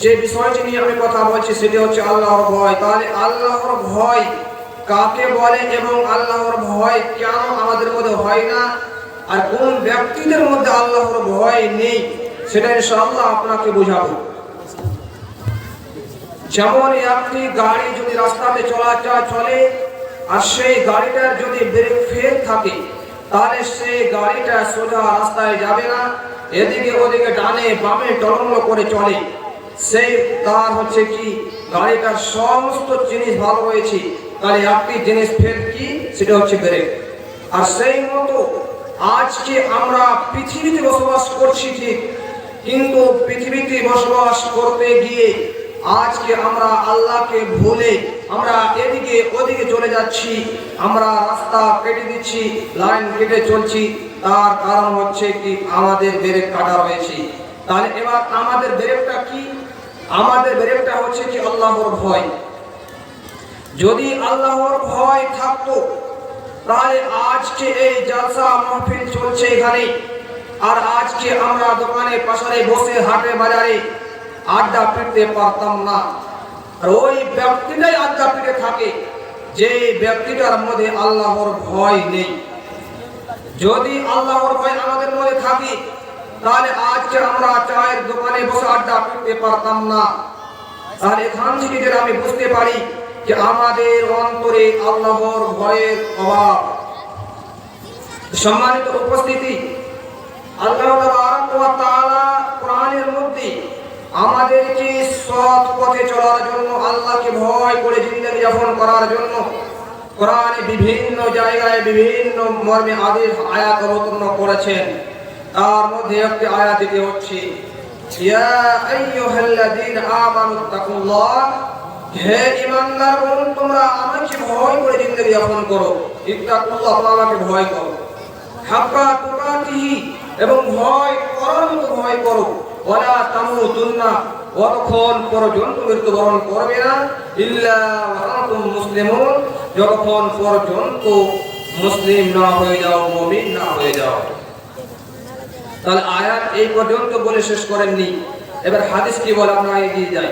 যে বিষয়টি নিয়ে আমি কথা বলছি সেটি হচ্ছে আল্লাহর ভয়। তাহলে আল্লাহর ভয় কাকে বলে এবং আল্লাহর ভয় কেন আমাদের মধ্যে হয় না? আর কোন ব্যক্তিদের মধ্যে আল্লাহর ভয় নেই, সেটা ইনশাআল্লাহ আপনাকে বোঝাবো। যেমন একটি গাড়ি যদি রাস্তাতে চলাচল চলে, আর সেই গাড়িটার যদি ব্রেক ফেল থাকে, তাহলে সেই গাড়িটা সোজা রাস্তায় যাবে না, এদিকে ওদিকে ডানে বামে টলমল করে চলে। সেই তার হচ্ছে কি গাড়িটার সমস্ত জিনিস ভালো রয়েছে তাহলে একটি জিনিস ফেল কি, সেটা হচ্ছে ব্রেক। আর সেই মতো আজকে আমরা পৃথিবীতে বসবাস করছি ঠিক, কিন্তু পৃথিবীতে বসবাস করতে গিয়ে আজকে আমরা আল্লাহকে ভুলে আমরা এদিকে ওদিকে চলে যাচ্ছি, আমরা রাস্তা কেটে দিচ্ছি, লাইন কেটে চলছি, তার কারণ হচ্ছে কি আমাদের ব্রেক কাটা রয়েছে। তাহলে এবার আমাদের ব্রেকটা কি? আমাদের ব্রেকটা হচ্ছে কি আল্লাহর ভয়। যদি আল্লাহর ভয় থাকতো, তাহলে আজকে এই জালসা মাহফিল চলছে এখানে। আর আজকে আমরা দোকানে, পাশারে বসে, হাটে, বাজারে আড্ডা পিটতে পারতাম না। আর ওই ব্যক্তিটাই আড্ডা পিটে থাকে, যে ব্যক্তিটার মধ্যে আল্লাহর ভয় নেই। যদি আল্লাহর ভয় আমাদের মধ্যে থাকে তাহলে আজকে আমরা চায়ের দোকানে বসে আড্ডা পিটতে পারতাম না, তাহলে এখান থেকে আমি বুঝতে পারি যে আমাদের অন্তরে আল্লাহর ভয়ের অভাব। সম্মানিত উপস্থিতি, আল্লাহ মধ্যে আমাদেরকে সৎ পথে চলার জন্য, আল্লাহকে ভয় করে করার জন্য কোরআনে বিভিন্ন জায়গায় বিভিন্ন মর্মে আদেশ, আয়াত করেছেন। তার মধ্যে একটি আয়াত দিতে হচ্ছে। ইয়া আইয়ুহাল্লাযীনা আমানুত্তাকুল্লাহ হে বলুন তোমরা আমাকে ভয় করে জিন্দগি যাপন করো। ইত্তাকুল্লাহ ভয় করো। হাক্কা তুকাতিহি এবং ভয় করার ভয় করো। ওয়ালা তামুতুন্না পর্যন্ত মৃত্যুবরণ করবে না, ইল্লা ওয়ান্তুম মুসলিমুন, যতক্ষণ পর্যন্ত মুসলিম না হয়ে যাও, মুমিন তাহলে আয়াত এই পর্যন্ত বলে শেষ করেননি এবার হাদিস কি বলে আমরা এগিয়ে যাই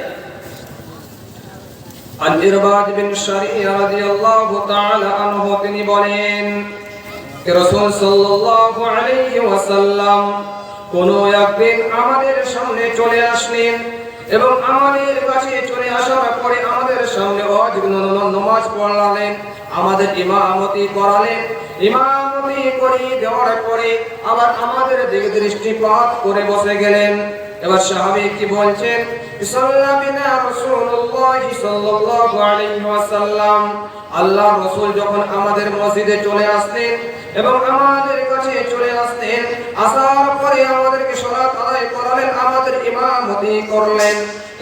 عن إرباد بن شريع رضي الله تعالى عنه তিনি বলেন রসুল সাল্লাল্লাহু আলাইহি ওয়াসাল্লাম কোন একদিন আমাদের সামনে চলে আসলেন এবং আমাদের কাছে চলে আসার পরে আমাদের সামনে নমাজ পড়ালেন, আমাদের ইমামতি করালেন। ইমামতি করিয়ে দেওয়ার পরে আবার আমাদের দিকে দৃষ্টিপাত করে বসে গেলেন। এবার সাহাবী কি বলছেন? আল্লাহ রাসূল যখন আমাদের মসজিদে চলে আসলেন এবং আমাদের কাছে চলে আসলেন আসার পরে আমাদেরকে আদায় করালেন, আমাদের ইমামতি করলেন।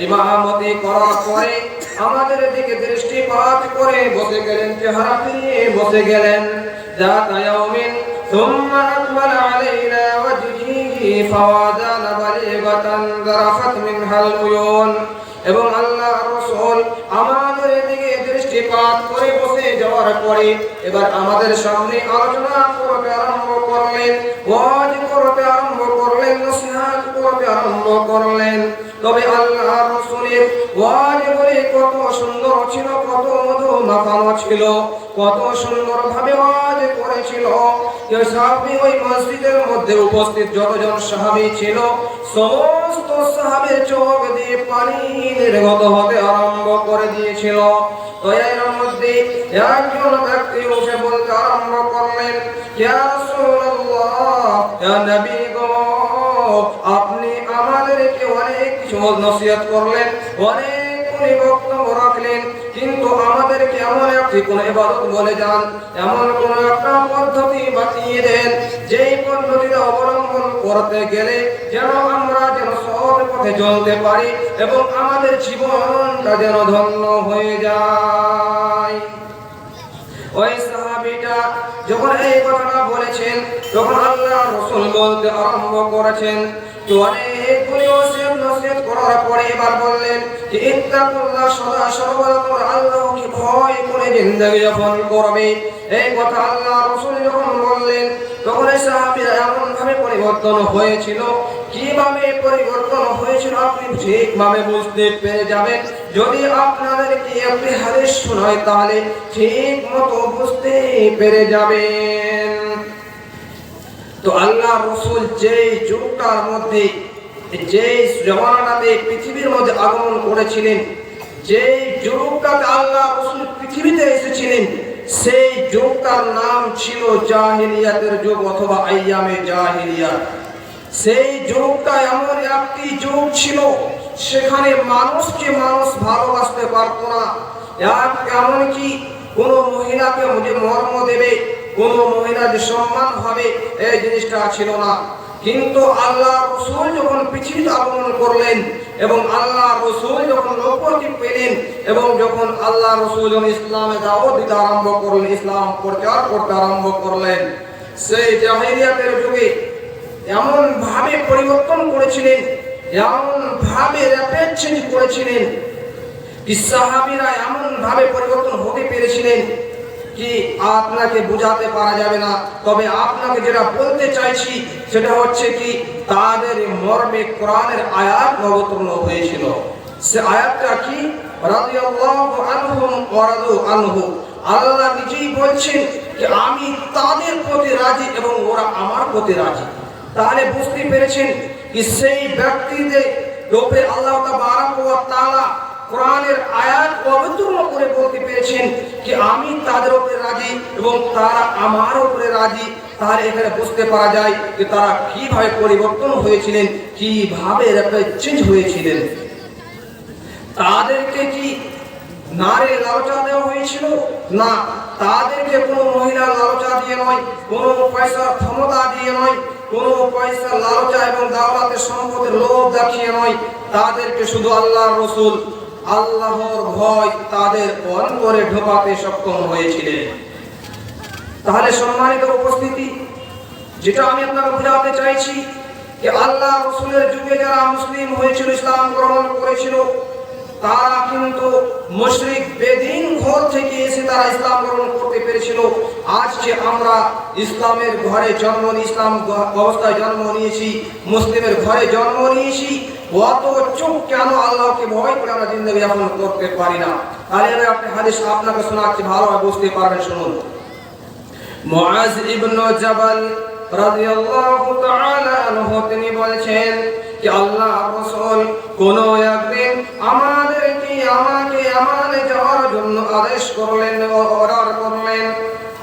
ইমামতি করার পরে আমাদের দিকে দৃষ্টিপাত করে বসে গেলেন চেহারা ফিরিয়ে বসে গেলেন ذات يوم ثم أقبل علينا وجهه فوادان بليغة ذرفت منها العيون এবং আল্লাহ রসুল আমাদের দিকে দৃষ্টিপাত করে বসে যাওয়ার পরে এবার আমাদের সামনে আলোচনা করতে আরম্ভ করলেন ওয়াজ করতে আরম্ভ করলেন নসিহত করতে আরম্ভ করলেন তবে আল্লাহ রসুলের ওয়াজ মধু ছিল, কত সুন্দর ভাবে ওয়াজ করেছিল। সাহাবী ওই মসজিদের মধ্যে উপস্থিত যতজন সাহাবী ছিল, সমস্ত সাহাবীর চোখ দিয়ে পানি নির্গত হতে আরম্ভ করে দিয়েছিল। তো এর মধ্যে একজন ব্যক্তি উঠে বলতে আরম্ভ করলেন আপনি আমাদেরকে অনেক কিছু নসিহত করলেন, অনেক বক্তব্য রাখলেন কিন্তু আমাদেরকে এমন একটি কোন ইবাদত বলে যান, এমন কোন একটা পদ্ধতি বাতিয়ে দেন, যেই পদ্ধতিটা অবলম্বন করতে গেলে যেন আমরা যেন সৎ পথে চলতে পারি এবং আমাদের জীবনটা যেন ধন্য হয়ে যায়। ওই সাহাবীটা যখন এই কথাটা বলেছেন, তখন আল্লাহ রসুল বলতে আরম্ভ করেছেন তো অনেকগুলি নসিহত করার পরে এবার বললেন যে ইত্তাকুল্লাহ সদা সর্বদা তোমরা আল্লাহকে ভয় করে জিন্দেগি যাপন করবে। এই কথা আল্লাহ রসুল যখন বললেন, তখন এই সাহাবীরা এমন ভাবে পরিবর্তন হয়েছিল। কীভাবে পরিবর্তন হয়েছিল আপনি ঠিকভাবে বুঝতে পেরে যাবেন। যদি আপনাদেরকে একটি হাদিস শোনায় তাহলে ঠিক মতো বুঝতে পেরে যাবেন। তো আল্লাহ রসুল যেই যুগটার মধ্যে যেই জমানাতে পৃথিবীর মধ্যে আগমন করেছিলেন, যেই যুগটাতে আল্লাহ রসুল পৃথিবীতে এসেছিলেন, সেই যুগটার নাম ছিল জাহিলিয়াতের যুগ অথবা আইয়ামে জাহিলিয়াত। সেই যুগটা এমন একটি যুগ ছিল, সেখানে মানুষকে মানুষ ভালোবাসতে পারতো না। এমনকি কোন মহিলাকে যে মর্ম দেবে, কোন মহিলা যে সম্মান হবে, এই জিনিসটা ছিল না। কিন্তু আল্লাহ রসুল যখন পৃথিবীতে আগমন করলেন এবং আল্লাহ রসুল যখন নবতি পেলেন এবং যখন আল্লাহ রসুল ইসলামে দাওয়াত দিতে আরম্ভ করলেন, ইসলাম প্রচার করতে আরম্ভ করলেন, সেই জাহিরিয়াতের যুগে এমন ভাবে পরিবর্তন করেছিলেন এমন ভাবে করেছিলেন, কি সাহাবীরা এমন ভাবে পরিবর্তন হতে পেরেছিলেন আপনাকে বোঝাতে পারা যাবে না। তবে আপনাকে যেটা বলতে চাইছি, সেটা হচ্ছে কি, তাদের মর্মে কোরআনের আয়াত অবতীর্ণ হয়েছিল। সে আয়াতটা কি? আল্লাহ নিজেই বলছেন যে, আমি তাদের প্রতি রাজি এবং ওরা আমার প্রতি রাজি। তাহলে বুঝতে পেরেছেন কি সেই ব্যক্তিদের লোপে আল্লাহ তাআলা কোরআনের আয়াত অবতীর্ণ করে বলতে পেরেছেন যে আমি তাদের উপরে রাজি এবং তারা আমার উপরে রাজি। তাহলে এখানে বুঝতে পারা যায় যে তারা কীভাবে পরিবর্তন হয়েছিলেন, কীভাবে চেঞ্জ হয়েছিলেন। তাদেরকে কি নারী লালচা দেওয়া হয়েছিল? না, তাদেরকে কোনো মহিলা লালচা দিয়ে নয়, কোনো পয়সার ক্ষমতা দিয়ে নয়, কোনো পয়সা লালচা এবং দাওলাতের সম্পদের লোভ দেখিয়ে নয়। তাদেরকে শুধু আল্লাহ রসুল আল্লাহর ভয় তাদের অন্তরে ঢোকাতে সক্ষম হয়েছিলেন। তাহলে সম্মানিত উপস্থিতি, যেটা আমি আপনাকে বোঝাতে চাইছি যে আল্লাহ রসুলের যুগে যারা মুসলিম হয়েছিল, ইসলাম গ্রহণ করেছিল, তারা কিন্তু মুশরিক এসে তারা ইসলাম গ্রহণ করতে পেরেছিল। আজকে আমরা ইসলামের ঘরে জন্ম ইসলাম অবস্থায় জন্ম নিয়েছি, মুসলিমের ঘরে জন্ম নিয়েছি, অত চোখ কেন আল্লাহকে ভয় করে আমরা জিন্দগি যাপন করতে পারি না? তাহলে আমি আপনি হাদিস আপনাকে শোনাচ্ছি, ভালোভাবে বুঝতে পারবেন, শুনুন। মুআজ ইবনে জাবাল রাদিয়াল্লাহু তাআলা আনহু, তিনি বলেছেন যে আল্লাহ রাসূল কোন একদিন আদেশ করলেন অর্ডার করলেন।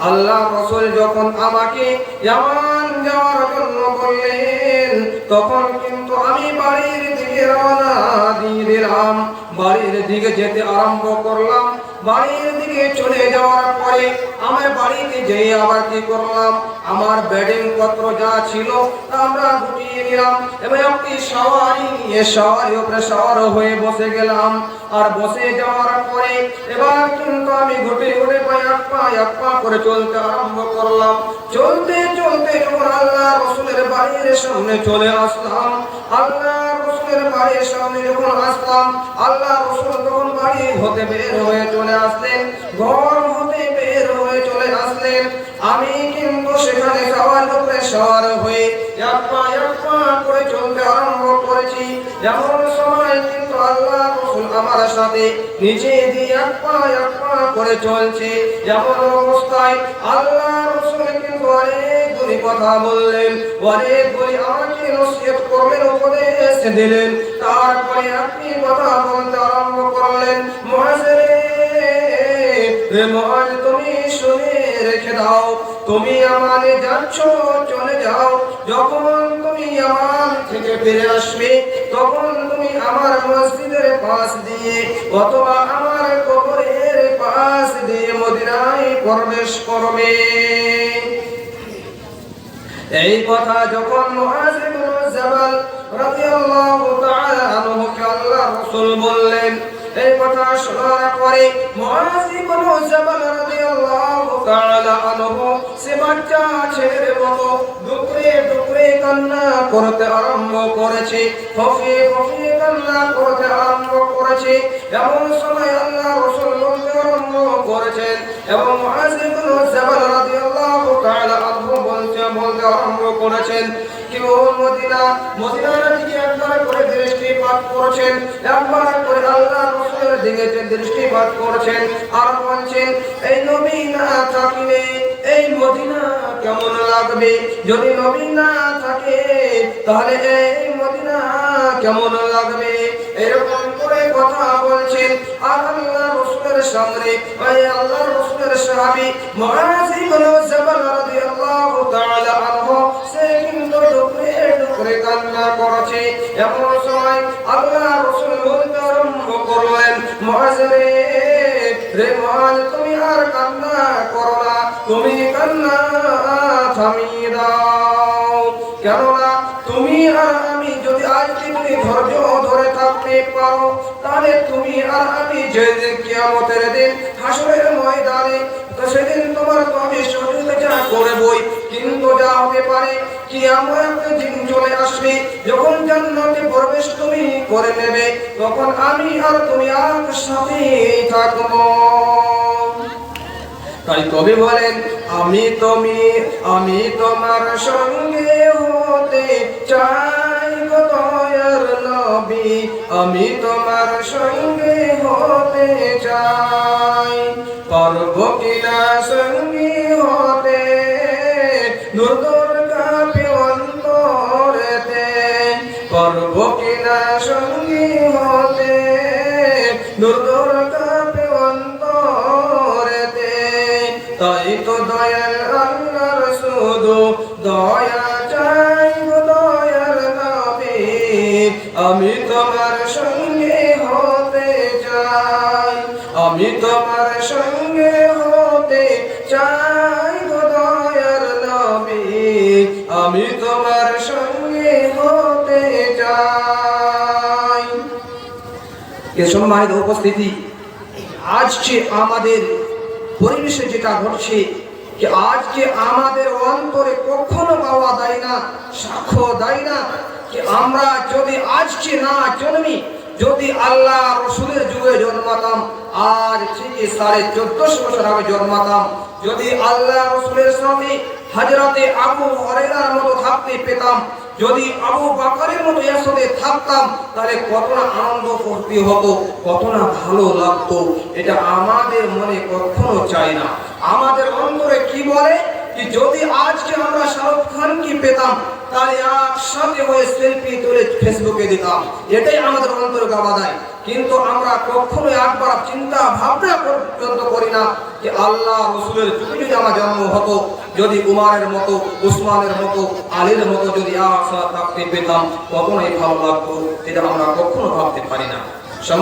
আল্লাহ রসুল যখন আমাকে ইয়ামান যাওয়ার জন্য বললেন, তখন কিন্তু আমি বাড়ির দিকে রওনা দিয়ে দিলাম। বাড়ির দিকে যেতে আরম্ভ করলাম। বাড়ির দিকে চলে যাওয়ার পরে আমার বাড়িতে যেয়ে আবার কি করলাম? আমার বেডিং পত্র যা ছিল তা আমরা গুটিয়ে নিলাম এবং একটি সাওয়ারি নিয়ে সাওয়ারি উপরে সাওয়ার হয়ে বসে গেলাম। আর বসে যাওয়ার পরে এবার কিন্তু আমি ঘুটে ঘুটে এক পা এক করে চলতে আরম্ভ করলাম। চলতে চলতে যখন আল্লাহ রসুলের বাড়ির সামনে চলে আসলাম, আল্লাহ রসুলের বাড়ির সামনে যখন আসলাম, আল্লাহ রসুল তখন বাড়ি হতে বের হয়ে চলে আসলেন, ঘর হতে বের হয়ে চলে আসলেন। আমি কিন্তু সেখানে সবার উপরে সওয়ার হয়ে এক পা এক পা করে চলতে আরম্ভ করেছি। এমন সময় কিন্তু আল্লাহ রসুল আমার সাথে পা করে চলছে। এমন অবস্থায় আল্লাহ রসুল কিন্তু অনেকগুলি কথা বললেন অনেকগুলি আমাকে নসিহত করলেন উপদেশ দিলেন। তারপরে আপনি কথা বলতে আরম্ভ করলেন মহাজরে মহাজ তুমি শুনে রেখে দাও, তুমি আমানে যাচ্ছ চলে যাও। যখন তুমি আমার থেকে ফিরে আসবে, তখন আমার মসজিদের পাশ দিয়ে অথবা আমার কবরের পাশ দিয়ে মদিনায় প্রবেশ করবে। এই কথা যখন মুআজ জামাল রাদিয়াল্লাহু তাআলা আনহুকে আল্লাহ রাসূল বললেন এই কথা শোনার পরে মুআজ ইবনে জাবাল রাদিয়াল্লাহু তাআলা আনহু সে বাচ্চা ছেলের মতো ডুকরে ডুকরে কান্না করতে আরম্ভ করেছে ফফিয়ে ফফিয়ে কান্না করতে আরম্ভ করেছে। এমন সময় আল্লাহ রাসূল আরম্ভ করেছেন এবং মুআজ ইবনে জাবাল রাদিয়াল্লাহু তাআলা আনহু বলতে বলতে আরম্ভ করেছেন কি মদিনা। মদিনার দিকে একবার করে দৃষ্টিপাত করেছেন, একবার করে আল্লাহ রাসূলের দিকে দৃষ্টিপাত করেছেন আর বলছেন, এই নবী না থাকিলে এই মদিনা কেমন লাগবে? যদি নবী না থাকে, তাহলে এই মদিনা কেমন লাগবে? এরকম করে কথা বলছেন আর আল্লাহ রসুলের সামনে ওই আল্লাহ রসুলের সাহাবী মুআজ ইবনে জাবাল রাদিয়াল্লাহু তাআলা কান্না করেছে। এমন সময় আল্লাহ রসুল বলতে আরম্ভ করলেন মুআজ রে মুআজ তুমি আর কান্না করো না, তুমি কান্না থামিয়ে দাও। কেননা তুমি আর আমি যদি আজ তুমি ধৈর্য ধরে থাকতে পারো, তাহলে তুমি আর আমি যে কিয়ামতের দিন হাসরের ময়দানে সেদিন তোমার তো আমি সহযোগিতা করবই কিন্তু যা হতে পারে দিন চলে আসবে। যখন জান্নাতে প্রবেশ তুমি করে নেবে, তখন আমি আর তুমি থাকব। তাই কবি বলেন, আমি তুমি, আমি তোমার সঙ্গে হতে চাই গো দয়ার নবী। আমি তোমার সঙ্গে হতে চাই। পারব কিনা সঙ্গী হতে, নূর তাই তো দয়াল আল্লাহর দয়া চাই গো দয়ার নবী আমি তোমার সঙ্গে হতে চাই, আমি তোমার সঙ্গে হতে চাই দয়ার নবী আমি এ সম্মানিত উপস্থিতি। আজকে আমাদের পরিবেশে যেটা ঘটছে, যে আজকে আমাদের অন্তরে কখনো পাওয়া দেয় না, সাক্ষ্য দেয় না, যে আমরা যদি আজকে না জন্মি, যদি আল্লাহ রসুলের যুগে জন্মাতাম, আজ থেকে সাড়ে চোদ্দশো বছর আগে জন্মাতাম, যদি আল্লাহ রসুলের সঙ্গে হাজরাতে আবু হরেরার মতো থাকতে পেতাম যদি আবু বাকারের মতো এর সাথে থাকতাম, তাহলে কত না আনন্দ করতে হতো কত না ভালো লাগতো, এটা আমাদের মনে কখনো চাই না। আমাদের অন্তরে কি বলে? কি যদি আজকে আমরা শাহরুখ খানকে পেতাম তাহলে একসাথে হয়ে সেলফি তুলে ফেসবুকে দিতাম এটাই আমাদের অন্তরে গাওয়া দেয় কিন্তু আমরা কখনো একবার চিন্তা ভাবনা পর্যন্ত করি না যে আল্লাহ রসুলের যুগে যদি আমার জন্ম হতো যদি উমারের মতো উসমানের মতো আলীর মতো যদি আশা থাকতে পেতাম কখনোই ভালো লাগতো এটা আমরা কখনো ভাবতে পারি না